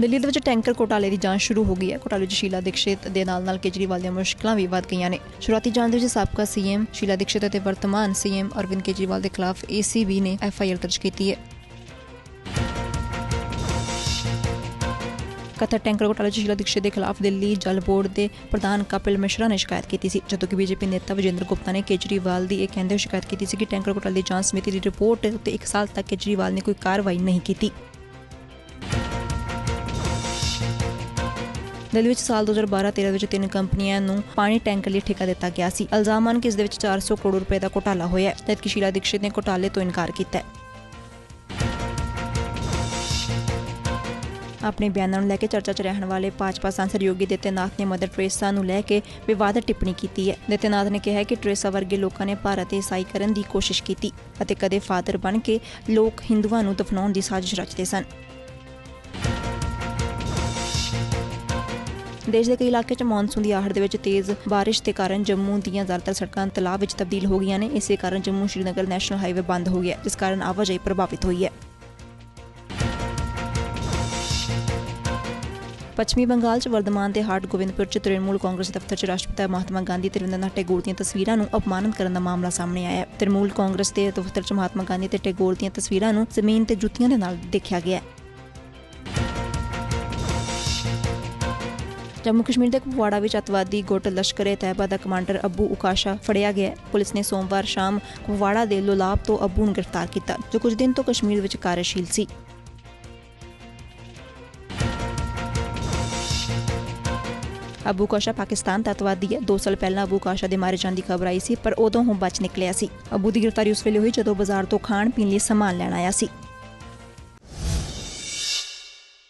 ਦਿੱਲੀ ਦੇ ਵਿੱਚ ਟੈਂਕਰ ਘੋਟਾਲੇ ਦੀ ਜਾਂਚ ਸ਼ੁਰੂ ਹੋ ਗਈ ਹੈ। ਘੋਟਾਲੇ 'ਚ ਸ਼ੀਲਾ ਦੀਕਸ਼ਿਤ ਦੇ ਨਾਲ ਨਾਲ ਕੇਜਰੀਵਾਲ ਦੀਆਂ ਮੁਸ਼ਕਲਾਂ ਵੀ ਵੱਧ ਗਈਆਂ ਨੇ। ਸ਼ੁਰੂਆਤੀ ਜਾਂਚ ਦੇ ਵਿੱਚ ਸਾਬਕਾ ਸੀਐਮ ਸ਼ੀਲਾ ਦੀਕਸ਼ਿਤ ਅਤੇ ਵਰਤਮਾਨ ਸੀਐਮ ਅਰਵਿੰਦ ਕੇਜਰੀਵਾਲ ਦੇ ਖਿਲਾਫ ਏਸੀਬੀ ਨੇ ਐਫਆਈਆਰ ਦਰਜ ਕੀਤੀ ਹੈ। ਕਥਾ ਟੈਂਕਰ ਘੋਟਾਲੇ 'ਚ ਸ਼ੀਲਾ ਦੀਕਸ਼ਿਤ ਦੇ ਖਿਲਾਫ ਦਿੱਲੀ ਜਲ ਬੋਰਡ ਦੇ ਪ੍ਰਧਾਨ ਕਪਿਲ ਮਿਸ਼ਰਾ ਨੇ ਸ਼ਿਕਾਇਤ ਕੀਤੀ ਸੀ, ਜਦੋਂ ਕਿ ਬੀਜੇਪੀ ਨੇਤਾ ਵਿਜੇਂਦਰ ਗੁਪਤਾ ਨੇ ਕੇਜਰੀਵਾਲ ਦੀ ਇਹ ਕਹਿੰਦੇ ਹੋਏ ਸ਼ਿਕਾਇਤ ਕੀਤੀ ਸੀ ਕਿ ਟੈਂਕਰ ਘੋਟਾਲੇ ਦੀ ਜਾਂਚ ਸਮਿਤੀ ਦੀ ਰਿਪੋਰਟ ਉੱਤੇ 1 ਸਾਲ ਤੱਕ ਕੇਜਰੀਵਾਲ ਨੇ ਕੋਈ ਕਾਰਵਾਈ ਨਹੀਂ ਕੀਤੀ। ਦਿੱਲੀ ਵਿੱਚ ਸਾਲ 2012-13 ਵਿੱਚ ਤਿੰਨ ਕੰਪਨੀਆਂ ਨੂੰ ਪਾਣੀ ਟੈਂਕਰ ਲਈ ਠੇਕਾ ਦਿੱਤਾ ਗਿਆ ਸੀ। ਇਲਜ਼ਾਮ ਹਨ ਕਿ ਇਸ ਦੇ ਵਿੱਚ 400 ਕਰੋੜ ਰੁਪਏ ਦਾ ਘੁਟਾਲਾ ਹੋਇਆ ਹੈ। ਜਦਕਿ ਸ਼ੀਲਾ ਦੀਕਸ਼ਿਤ ਨੇ ਘੋਟਾਲੇ ਤੋਂ ਇਨਕਾਰ ਕੀਤਾ ਹੈ। ਆਪਣੇ ਬਿਆਨਾਂ ਨੂੰ ਲੈ ਕੇ ਚਰਚਾ 'ਚ ਰਹਿਣ ਵਾਲੇ ਭਾਜਪਾ ਸਾਂਸਦ ਯੋਗੀ ਦਿੱਤੇਨਾਥ ਨੇ ਮਦਰ ਟ੍ਰੇਸਾ ਨੂੰ ਲੈ ਕੇ ਵਿਵਾਦਤ ਟਿੱਪਣੀ ਕੀਤੀ ਹੈ। ਦਿੱਤੇਨਾਥ ਨੇ ਕਿਹਾ ਕਿ ਟ੍ਰੇਸਾ ਵਰਗੇ ਲੋਕਾਂ ਨੇ ਭਾਰਤ ਦੇ ਈਸਾਈ ਕਰਨ ਦੀ ਕੋਸ਼ਿਸ਼ ਕੀਤੀ ਅਤੇ ਕਦੇ ਫਾਦਰ ਬਣ ਕੇ ਲੋਕ ਹਿੰਦੂਆਂ ਨੂੰ ਦਫਨਾਉਣ ਦੀ ਸਾਜ਼ਿਸ਼ ਰਚਦੇ ਸਨ। ਦੇਸ਼ ਦੇ ਕਈ ਇਲਾਕੇ 'ਚ ਮੌਨਸੂਨ ਦੀ ਆਹੜ ਦੇ ਵਿੱਚ ਤੇਜ਼ ਬਾਰਿਸ਼ ਦੇ ਕਾਰਨ ਜੰਮੂ ਦੀਆਂ ਜ਼ਿਆਦਾਤਰ ਸੜਕਾਂ ਤਲਾਬ ਵਿੱਚ ਤਬਦੀਲ ਹੋ ਗਈਆਂ ਨੇ। ਇਸੇ ਕਾਰਨ ਜੰਮੂ ਸ਼੍ਰੀਨਗਰ ਨੈਸ਼ਨਲ ਹਾਈਵੇ ਬੰਦ ਹੋ ਗਿਆ ਜਿਸ ਕਾਰਨ ਆਵਾਜਾਈ ਪ੍ਰਭਾਵਿਤ ਹੋਈ ਹੈ। ਪੱਛਮੀ ਬੰਗਾਲ 'ਚ ਵਰਦਮਾਨ ਦੇ ਹਾਰਟ ਗੋਬਿੰਦਪੁਰ 'ਚ ਤ੍ਰਿਣਮੂਲ ਕਾਂਗਰਸ ਦਫ਼ਤਰ 'ਚ ਰਾਸ਼ਟਰਪਤੀ ਮਹਾਤਮਾ ਗਾਂਧੀ ਤੇ ਰਵਿੰਦਰਨਾਥ ਟੈਗੋਰ ਦੀਆਂ ਤਸਵੀਰਾਂ ਨੂੰ ਅਪਮਾਨਿਤ ਕਰਨ ਦਾ ਮਾਮਲਾ ਸਾਹਮਣੇ ਆਇਆ ਹੈ। ਤ੍ਰਿਣਮੂਲ ਕਾਂਗਰਸ ਦੇ ਦਫ਼ਤਰ 'ਚ ਮਹਾਤਮਾ ਗਾਂਧੀ ਤੇ ਟੈਗੋਰ ਦੀਆਂ ਤਸਵੀਰਾਂ ਨੂੰ ਜ਼ਮੀਨ ਤੇ ਜੁੱਤੀਆਂ ਦੇ ਨਾਲ ਦੇਖਿਆ ਗਿਆ ਹੈ। ਜੰਮੂ ਕਸ਼ਮੀਰ ਦੇ ਕੁਪਵਾੜਾ ਵਿੱਚ ਅਤਵਾਦੀ ਗੁੱਟ ਲਸ਼ਕਰੇ ਤੈਬਾ ਦਾ ਕਮਾਂਡਰ ਅਬੂ ਉਕਾਸ਼ਾ ਫੜਿਆ ਗਿਆ ਪੁਲਿਸ ਨੇ ਸੋਮਵਾਰ ਸ਼ਾਮ ਕੁਪਵਾੜਾ ਦੇ ਲੋਲਾਬ ਤੋਂ ਅੱਬੂ ਨੂੰ ਗ੍ਰਿਫਤਾਰ ਕੀਤਾ, ਜੋ ਕੁਝ ਦਿਨ ਤੋਂ ਕਸ਼ਮੀਰ ਵਿੱਚ ਕਾਰਜਸ਼ੀਲ ਸੀ। ਅਬੂ ਕਾਸ਼ਾ ਪਾਕਿਸਤਾਨ ਦਾ ਅਤਵਾਦੀ ਹੈ। 2 ਸਾਲ ਪਹਿਲਾਂ ਅਬੂ ਕਾਸ਼ਾ ਦੇ ਮਾਰੇ ਜਾਣ ਦੀ ਖਬਰ ਆਈ ਸੀ, ਪਰ ਉਦੋਂ ਉਹ ਬਚ ਨਿਕਲਿਆ ਸੀ। ਅਬੂ ਦੀ ਗ੍ਰਿਫਤਾਰੀ ਉਸ ਵੇਲੇ ਹੋਈ ਜਦੋਂ ਬਾਜ਼ਾਰ ਤੋਂ ਖਾਣ ਪੀਣ ਲਈ ਸਮਾਨ ਲੈਣ ਆਇਆ ਸੀ।